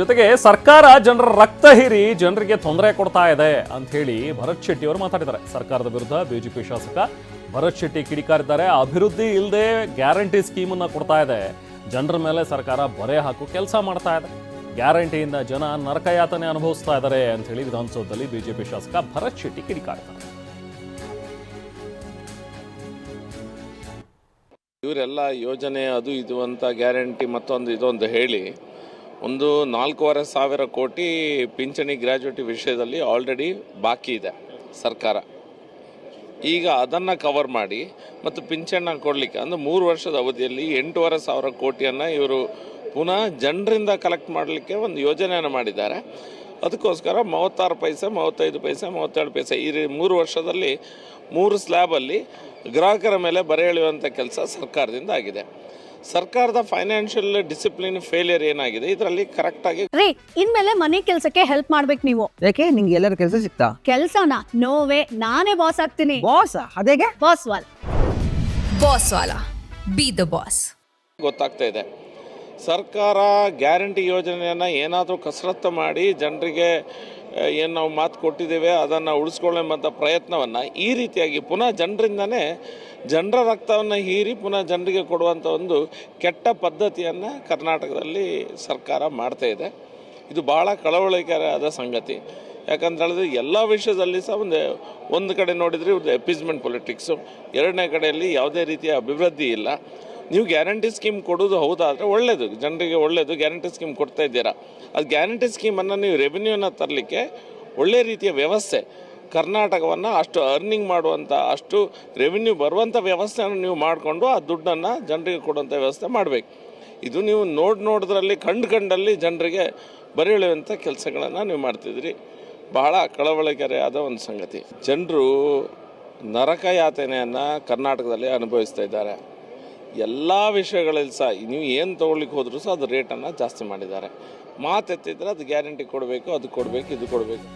ಜೊತೆಗೆ ಸರ್ಕಾರ ಜನರ ರಕ್ತ ಹೀರಿ ಜನರಿಗೆ ತೊಂದರೆ ಕೊಡ್ತಾ ಇದೆ ಅಂತ ಹೇಳಿ ಭರತ್ ಶೆಟ್ಟಿ ಅವರು ಮಾತಾಡಿದ್ದಾರೆ. ಸರ್ಕಾರದ ವಿರುದ್ಧ ಬಿಜೆಪಿ ಶಾಸಕ ಭರತ್ ಶೆಟ್ಟಿ ಕಿಡಿಕಾರಿದ್ದಾರೆ. ಅಭಿವೃದ್ಧಿ ಇಲ್ಲದೆ ಗ್ಯಾರಂಟಿ ಸ್ಕೀಮನ್ನ ಕೊಡ್ತಾ ಇದೆ. ಜನರ ಮೇಲೆ ಸರ್ಕಾರ ಬರೆ ಹಾಕು ಕೆಲಸ ಮಾಡ್ತಾ ಇದೆ. ಗ್ಯಾರಂಟಿಯಿಂದ ಜನ ನರಕಯಾತನೆ ಅನುಭವಿಸ್ತಾ ಇದ್ದಾರೆ ಅಂತ ಹೇಳಿ ವಿಧಾನಸೌಧದಲ್ಲಿ ಬಿಜೆಪಿ ಶಾಸಕ ಭರತ್ ಶೆಟ್ಟಿ ಕಿಡಿಕಾರಿದ್ದಾರೆ. ಇವರೆಲ್ಲ ಯೋಜನೆ ಅದು ಇದು ಅಂತ ಗ್ಯಾರಂಟಿ ಮತ್ತೊಂದು ಇದೊಂದು ಹೇಳಿ ಒಂದು ನಾಲ್ಕೂವರೆ ಸಾವಿರ ಕೋಟಿ ಪಿಂಚಣಿ ಗ್ರ್ಯಾಜುಯೇಟಿ ವಿಷಯದಲ್ಲಿ ಆಲ್ರೆಡಿ ಬಾಕಿ ಇದೆ ಸರ್ಕಾರ. ಈಗ ಅದನ್ನು ಕವರ್ ಮಾಡಿ ಮತ್ತು ಪಿಂಚಣ ಕೊಡಲಿಕ್ಕೆ, ಅಂದರೆ ಮೂರು ವರ್ಷದ ಅವಧಿಯಲ್ಲಿ ಎಂಟೂವರೆ ಸಾವಿರ ಕೋಟಿಯನ್ನು ಇವರು ಪುನಃ ಜನರಿಂದ ಕಲೆಕ್ಟ್ ಮಾಡಲಿಕ್ಕೆ ಒಂದು ಯೋಜನೆಯನ್ನು ಮಾಡಿದ್ದಾರೆ. ಅದಕ್ಕೋಸ್ಕರ ಮೂವತ್ತಾರು ಪೈಸೆ, ಮೂವತ್ತೈದು ಪೈಸೆ, ಮೂವತ್ತೆರಡು ಪೈಸೆ ಈ ಮೂರು ವರ್ಷದಲ್ಲಿ ಮೂರು ಸ್ಲ್ಯಾಬಲ್ಲಿ ಗ್ರಾಹಕರ ಮೇಲೆ ಬರೆ ಎಳೆಯುವಂಥ ಕೆಲಸ ಸರ್ಕಾರದಿಂದ ಆಗಿದೆ. ಸರ್ಕಾರದ ಫೈನಾನ್ಷಿಯಲ್ ಡಿಸಿಪ್ಲಿನ್ ಫೇಲಿಯರ್ ಏನಾಗಿದೆ? ಇದರಲ್ಲಿ ಕರೆಕ್ಟಾಗಿ ರೀ ಇನ್ಮೇಲೆ ಮನೆ ಕೆಲ್ಸಕ್ಕೆ ಹೆಲ್ಪ್ ಮಾಡ್ಬೇಕು ನೀವು. ಯಾಕೆ? ನಿಂಗೆ ಎಲ್ಲರ ಕೆಲಸ ಸಿಕ್ತಾ? ಕೆಲ್ಸನ? ನೋವೇ ನಾನೇ ಬಾಸ್ ಆಗ್ತೀನಿ. ಬಾಸ್ ಅದೇಗೆ? ಬಾಸ್ ವಾಲ್. ಬಾಸ್ ವಾಲಾ. ಬಿ ದ ಬಾಸ್ ಗೊತ್ತಾಗ್ತಾ ಇದೆ. ಸರ್ಕಾರ ಗ್ಯಾರಂಟಿ ಯೋಜನೆಯನ್ನು ಏನಾದರೂ ಕಸರತ್ತು ಮಾಡಿ ಜನರಿಗೆ ಏನು ನಾವು ಮಾತು ಕೊಟ್ಟಿದ್ದೇವೆ ಅದನ್ನು ಉಳಿಸ್ಕೊಳ್ಳುವಂಥ ಪ್ರಯತ್ನವನ್ನು ಈ ರೀತಿಯಾಗಿ ಪುನಃ ಜನರಿಂದನೇ ಜನರ ರಕ್ತವನ್ನು ಹೀರಿ ಪುನಃ ಜನರಿಗೆ ಕೊಡುವಂಥ ಒಂದು ಕೆಟ್ಟ ಪದ್ಧತಿಯನ್ನು ಕರ್ನಾಟಕದಲ್ಲಿ ಸರ್ಕಾರ ಮಾಡ್ತಾ ಇದೆ. ಇದು ಭಾಳ ಕಳವಳಿಕರಾದ ಸಂಗತಿ. ಯಾಕಂತ ಹೇಳಿದ್ರೆ ಎಲ್ಲ ವಿಷಯದಲ್ಲಿ ಸಹ ಒಂದು ಒಂದು ಕಡೆ ನೋಡಿದರೆ ಒಂದು ಎಪಿಸ್ಮೆಂಟ್ ಪೊಲಿಟಿಕ್ಸು ಎರಡನೇ ಕಡೆಯಲ್ಲಿ ಯಾವುದೇ ರೀತಿಯ ಅಭಿವೃದ್ಧಿ ಇಲ್ಲ. ನೀವು ಗ್ಯಾರಂಟಿ ಸ್ಕೀಮ್ ಕೊಡೋದು ಹೌದಾದರೆ ಒಳ್ಳೆಯದು ಜನರಿಗೆ ಒಳ್ಳೆಯದು ಗ್ಯಾರಂಟಿ ಸ್ಕೀಮ್ ಕೊಡ್ತಾ ಇದ್ದೀರಾ? ಅದು ಗ್ಯಾರಂಟಿ ಸ್ಕೀಮನ್ನು ನೀವು ರೆವಿನ್ಯೂನ ತರಲಿಕ್ಕೆ ಒಳ್ಳೆ ರೀತಿಯ ವ್ಯವಸ್ಥೆ, ಕರ್ನಾಟಕವನ್ನು ಅಷ್ಟು ಅರ್ನಿಂಗ್ ಮಾಡುವಂಥ ಅಷ್ಟು ರೆವಿನ್ಯೂ ಬರುವಂಥ ವ್ಯವಸ್ಥೆಯನ್ನು ನೀವು ಮಾಡಿಕೊಂಡು ಆ ದುಡ್ಡನ್ನು ಜನರಿಗೆ ಕೊಡುವಂಥ ವ್ಯವಸ್ಥೆ ಮಾಡಬೇಕು. ಇದು ನೀವು ನೋಡಿ ನೋಡಿದ್ರಲ್ಲಿ, ಕಂಡು ಕಂಡಲ್ಲಿ ಜನರಿಗೆ ಬರೆಯುವಂಥ ಕೆಲಸಗಳನ್ನು ನೀವು ಮಾಡ್ತಿದ್ರಿ ಬಹಳ ಕಳವಳಿಕೆರೆಯಾದ ಒಂದು ಸಂಗತಿ. ಜನರು ನರಕ ಯಾತನೆಯನ್ನು ಕರ್ನಾಟಕದಲ್ಲಿ ಅನುಭವಿಸ್ತಾ ಇದ್ದಾರೆ. ಎಲ್ಲ ವಿಷಯಗಳಲ್ಲಿ ಸಹ, ನೀವು ಏನು ತೊಗೊಳ್ಲಿಕ್ಕೆ ಹೋದರೂ ಸಹ ಅದು ರೇಟನ್ನು ಜಾಸ್ತಿ ಮಾಡಿದ್ದಾರೆ. ಮಾತೆತ್ತಿದ್ರೆ ಅದು ಗ್ಯಾರಂಟಿ ಕೊಡಬೇಕು, ಅದು ಕೊಡಬೇಕು, ಇದು ಕೊಡಬೇಕು.